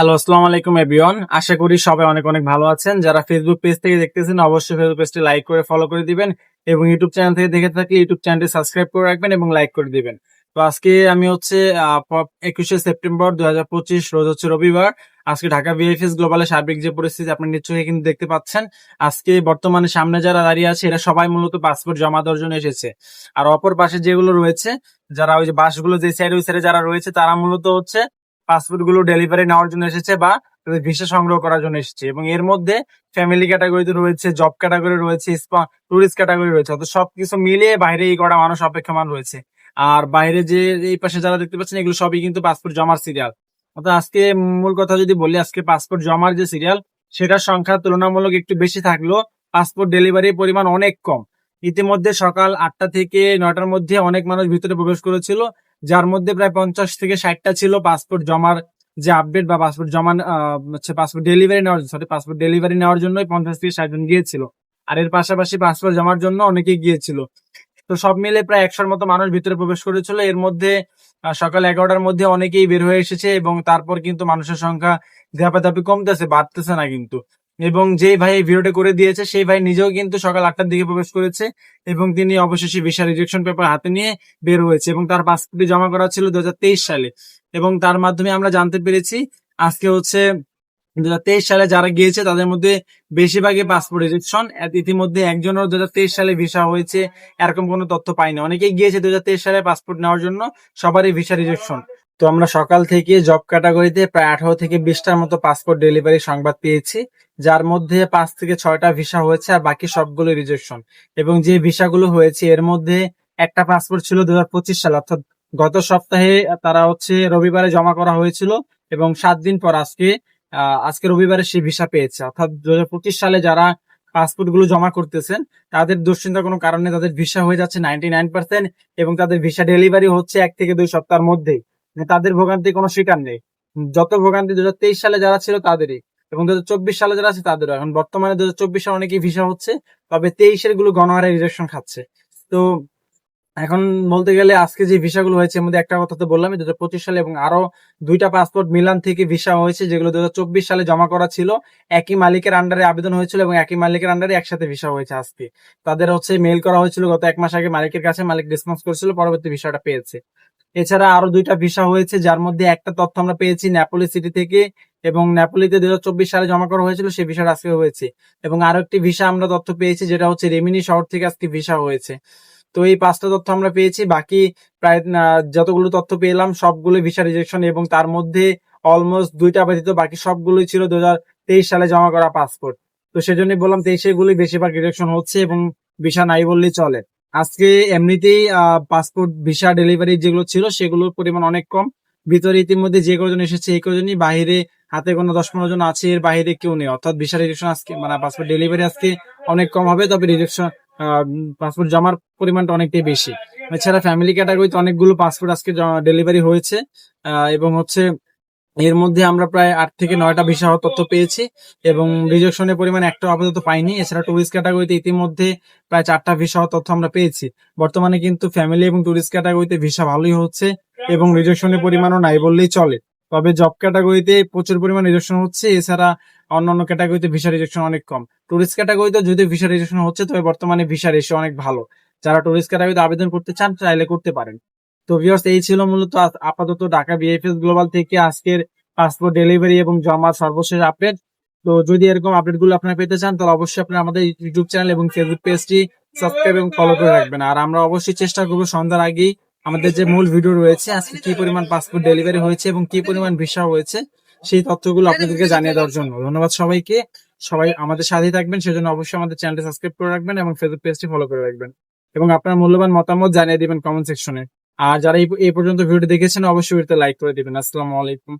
Hello আসসালামু আলাইকুম everyone আশা করি সবাই অনেক অনেক ভালো আছেন। যারা ফেসবুক পেজ থেকে দেখতেছেন, অবশ্যই ফেসবুক পেজটি লাইক করে ফলো করে দিবেন এবং ইউটিউব চ্যানেল থেকে দেখে থাকলে ইউটিউব চ্যানেলটি সাবস্ক্রাইব করে রাখবেন এবং লাইক করে দিবেন। তো আজকে আমি হচ্ছে একুশে সেপ্টেম্বর দুই হাজার পঁচিশ, রোজ হচ্ছে রবিবার। আজকে ঢাকা বিএফএস গ্লোবালের সার্বিক যে পরিস্থিতি আপনি নিশ্চয়ই কিন্তু দেখতে পাচ্ছেন, আজকে বর্তমানে সামনে যারা দাঁড়িয়ে আছে, এরা সবাই মূলত পাসপোর্ট জমা দেওয়ার জন্য এসেছে। আর অপর পাশে যেগুলো রয়েছে, যারা ওই যে বাসগুলো যে সাইড ওই সাইডে যারা রয়েছে, তারা মূলত হচ্ছে পাসপোর্টগুলো ডেলিভারি নেওয়ার জন্য এসেছে বা ভিসা সংগ্রহ করার জন্য এসেছে। এবং এর মধ্যে ফ্যামিলি ক্যাটাগরিতে রয়েছে জব ক্যাটাগরি রয়েছে টুরিস্ট ক্যাটাগরি রয়েছে। অর্থাৎ সবকিছু মিলিয়ে বাইরে এই করা মানুষ অপেক্ষমান রয়েছে। আর বাইরে যে এই পাশে যারা দেখতে পাচ্ছেন, এগুলো সবই কিন্তু পাসপোর্ট জমার সিরিয়াল অর্থাৎ আজকে মূল কথা যদি বলি, আজকে পাসপোর্ট জমার যে সিরিয়াল সেটার সংখ্যা তুলনামূলক একটু বেশি থাকলেও পাসপোর্ট ডেলিভারির পরিমাণ অনেক কম। ইতিমধ্যে সকাল আটটা থেকে নয়টার মধ্যে অনেক মানুষ ভিতরে প্রবেশ করেছিল। যার মধ্যে প্রায় পঞ্চাশ থেকে ষাটটা ছিল পাসপোর্ট জমার যে আপডেট বা পাসপোর্ট জমা হচ্ছে পাসপোর্ট ডেলিভারি নেওয়ার, সরি, পাসপোর্ট ডেলিভারি নেওয়ার জন্যই পঞ্চাশ থেকে ষাট জন গিয়েছিল। আর এর পাশাপাশি পাসপোর্ট জমার জন্য অনেকেই গিয়েছিল। তো সব মিলে প্রায় একশোর মতো মানুষ ভিতরে প্রবেশ করেছিল। এর মধ্যে সকাল এগারোটার মধ্যে অনেকেই বের হয়ে এসেছে এবং তারপর কিন্তু মানুষের সংখ্যা ধাপে ধাপে কমতেছে, বাড়তেছে না কিন্তু। এবং যেই ভাই এই ভিডিওটা করে দিয়েছে, সেই ভাই নিজেও কিন্তু সকাল আটটার দিকে প্রবেশ করেছে এবং তিনি অবশেষে ভিসা রিজেকশন পেপার হাতে নিয়ে বের হয়েছে এবং তার পাসপোর্টটি জমা করা ছিল দু হাজার তেইশ সালে। এবং তার মাধ্যমে আমরা জানতে পেরেছি আজকে হচ্ছে দুহাজার তেইশ সালে যারা গিয়েছে, তাদের মধ্যে বেশিরভাগই পাসপোর্ট রিজেকশন ইতিমধ্যে একজনের দু হাজার তেইশ সালে ভিসা হয়েছে, এরকম কোনো তথ্য পাইনি অনেকেই গিয়েছে দুহাজার তেইশ সালে পাসপোর্ট নেওয়ার জন্য, সবারই ভিসা রিজেকশন তো আমরা সকাল থেকে জব ক্যাটাগরিতে প্রায় আঠারো থেকে বিশটার মতো পাসপোর্ট ডেলিভারি সংবাদ পেয়েছি, যার মধ্যে পাঁচ থেকে ছয়টা ভিসা হয়েছে আর বাকি সবগুলো রিজেকশন এবং যে ভিসাগুলো হয়েছে, এর মধ্যে একটা পাসপোর্ট ছিল দু সালে, অর্থাৎ গত সপ্তাহে তারা হচ্ছে রবিবারে জমা করা হয়েছিল এবং সাত দিন পর আজকে আজকে রবিবারে সে ভিসা পেয়েছে। অর্থাৎ দুহাজার পঁচিশ সালে যারা পাসপোর্টগুলো জমা করতেছেন, তাদের দুশ্চিন্তার কোনো কারণে তাদের ভিসা হয়ে যাচ্ছে নাইনটি নাইন পার্সেন্ট এবং তাদের ভিসা ডেলিভারি হচ্ছে এক থেকে দুই সপ্তাহের মধ্যেই। তাদের ভোগান্তি কোনো শিকার নেই। যত ভোগান্তি দু সালে যারা ছিল তাদেরই এবং দু সালে যারা আছে তাদেরও। এখন বর্তমানে দু সালে অনেকেই ভিসা হচ্ছে, তবে তেইশেরগুলো গণহারে রিজেকশন খাচ্ছে। তো এখন বলতে গেলে আজকে যে ভিসাগুলো হয়েছে, এর মধ্যে একটা কথা তো বললাম দু পঁচিশ সালে এবং আরও দুইটা পাসপোর্ট মিলান থেকে ভিসা হয়েছে, যেগুলো দু হাজার চব্বিশ সালে জমা করা ছিল, একই মালিকের আন্ডারে আবেদন হয়েছিল এবং একই মালিকের আন্ডারে একসাথে ভিসা হয়েছে আজকে। তাদের হচ্ছে মেল করা হয়েছিল গত এক মাস আগে মালিকের কাছে, মালিক রেসপন্স করেছিল, পরবর্তী ভিসাটা পেয়েছে। এছাড়া আরও দুইটা ভিসা হয়েছে, যার মধ্যে একটা তথ্য আমরা পেয়েছি নেপোলি সিটি থেকে এবং নেপোলিতে দু সালে জমা করা হয়েছিল সেই ভিসাটা আজকে হয়েছে। এবং আরও একটি ভিসা আমরা তথ্য পেয়েছি, যেটা হচ্ছে রেমিনি শহর থেকে আজকে ভিসা হয়েছে। তো এই পাঁচটা তথ্য আমরা পেয়েছি, বাকি প্রায় যতগুলো তথ্য পেলাম, সবগুলো ভিসা রিজেকশন এবং তার মধ্যে অলমোস্ট দুইটা ব্যতীত বাকি সবগুলোই ছিল দুই হাজার তেইশ সালে জমা করা পাসপোর্ট তো সেজন্যই বললাম তেইশে গুলি বেশিরভাগ রিজেকশন হচ্ছে এবং ভিসা নাই বললেই চলে। আজকে এমনিতেই পাসপোর্ট ভিসা ডেলিভারি যেগুলো ছিল সেগুলোর পরিমাণ অনেক কম। ভিতরে ইতিমধ্যে যে কজন এসেছে এই কজনই বাইরে হাতে কোনো দশ পনেরো জন আছে, এর বাইরে কেউ নেই। অর্থাৎ ভিসা রিজেকশন আজকে মানে পাসপোর্ট ডেলিভারি আজকে অনেক কম হবে, তবে রিজেকশন পাসপোর্ট জমার পরিমাণটা অনেকটাই বেশি। এছাড়া ফ্যামিলি ক্যাটাগরিতে অনেকগুলো পাসপোর্ট আজকে ডেলিভারি হয়েছে এবং হচ্ছে এর মধ্যে আমরা প্রায় আট থেকে নয়টা ভিসা হওয়ার তথ্য পেয়েছি এবং রিজেকশনের পরিমাণ একটা আপাতত পাইনি। এছাড়া টুরিস্ট ক্যাটাগরিতে ইতিমধ্যে প্রায় চারটা ভিসা হওয়ার তথ্য আমরা পেয়েছি। বর্তমানে কিন্তু ফ্যামিলি এবং টুরিস্ট ক্যাটাগরিতে ভিসা ভালোই হচ্ছে এবং রিজেকশনের পরিমাণও নাই বললেই চলে। তবে জব ক্যাটাগরিতে প্রচুর পরিমাণ রিজেকশন হচ্ছে, এছাড়া অন্যান্য ক্যাটাগরিতে ভিসা রিজেকশন অনেক কম। টুরিস্ট ক্যাটাগরিতে যদি ভিসা রিজেকশন হচ্ছে, তবে বর্তমানে ভিসা রেশিও অনেক ভালো। যারা টুরিস্ট ক্যাটাগরিতে আবেদন করতে চান, চাইলে করতে পারেন। তো ভিউয়ার্স এই ছিল মূলত আপাতত ঢাকা বিএফএস গ্লোবাল থেকে আজকের পাসপোর্ট ডেলিভারি এবং জমা সর্বশেষ আপডেট তো যদি এরকম আপডেটগুলো আপনারা পেতে চান, তাহলে অবশ্যই আপনারা আমাদের ইউটিউব চ্যানেল এবং ফেসবুক পেজটি সাবস্ক্রাইব এবং ফলো করে রাখবেন। আর আমরা অবশ্যই চেষ্টা করব সন্ধ্যার আগেই আমাদের যে মূল ভিডিও রয়েছে, আজকে কি পরিমাণ পাসপোর্ট ডেলিভারি হয়েছে এবং কি পরিমাণ ভিসা হয়েছে, সেই তথ্যগুলো আপনাদেরকে জানিয়ে দেওয়ার জন্য। ধন্যবাদ সবাইকে। সবাই আমাদের সাথেই থাকবেন, সেজন্য অবশ্যই আমাদের চ্যানেলটি সাবস্ক্রাইব করে রাখবেন এবং ফেসবুক পেজটি ফলো করে রাখবেন। এবং আপনার মূল্যবান মতামত জানিয়ে দিবেন কমেন্ট সেকশনে আর যারা এই পর্যন্ত ভিডিও দেখেছেন অবশ্যই ভিডিওতে লাইক করে দিবেন। আসসালামু আলাইকুম।